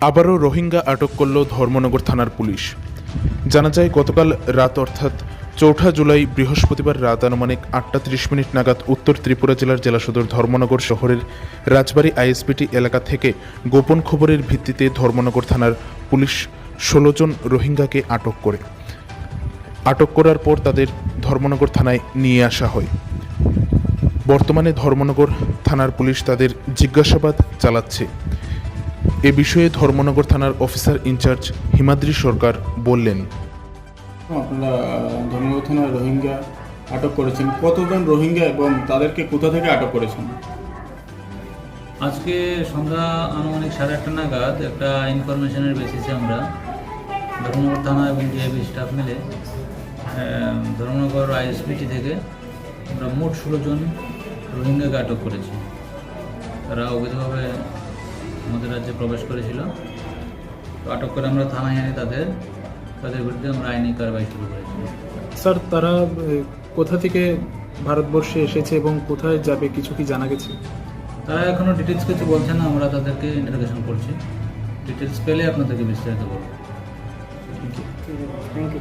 আবারও রোহিঙ্গা আটক করল ধর্মনগর থানার পুলিশ। জানা যায়, গতকাল রাত অর্থাৎ চৌঠা জুলাই বৃহস্পতিবার রাত আনুমানিক আটটা ত্রিশ মিনিট নাগাদ উত্তর ত্রিপুরা জেলার জেলা সদর ধর্মনগর শহরের রাজবাড়ী আইএসপিটি এলাকা থেকে গোপন খবরের ভিত্তিতে ধর্মনগর থানার পুলিশ ষোলো জন রোহিঙ্গাকে আটক করে। আটক করার পর তাদের ধর্মনগর থানায় নিয়ে আসা হয়। বর্তমানে ধর্মনগর থানার পুলিশ তাদের জিজ্ঞাসাবাদ চালাচ্ছে। এ বিষয়ে ধর্মনগর থানার অফিসার ইনচার্জ হিমাদ্রি সরকার বললেন। আপনারা ধর্মনগর থানায় রোহিঙ্গা আটক করেছেন। কতজন রোহিঙ্গা এবং তাদেরকে কোথা থেকে আটক করেছেন? আজকে সন্ধ্যা আনুমানিক সাড়ে আটটা নাগাদ একটা ইনফরমেশনের বেসিসে আমরা ধর্মনগর থানা এবং ডিআইবি স্টাফ মিলে ধর্মনগর আইএসপিটি থেকে আমরা মোট ষোলো জন রোহিঙ্গাকে আটক করেছি। তারা অবৈধভাবে আমাদের রাজ্যে প্রবেশ করেছিল। তো আটক করে আমরা থানায় আনি তাদের তাদের বিরুদ্ধে আমরা আইনি কারবাই শুরু করেছি। স্যার তারা কোথা থেকে ভারতবর্ষে এসেছে এবং কোথায় যাবে কিছু কি জানা গেছে? তারা এখনও ডিটেলস কিছু বলছে না আমরা তাদেরকে ইন্টারোগেশন করছি। ডিটেলস পেলে আপনাদেরকে বিস্তারিত বলব। Thank you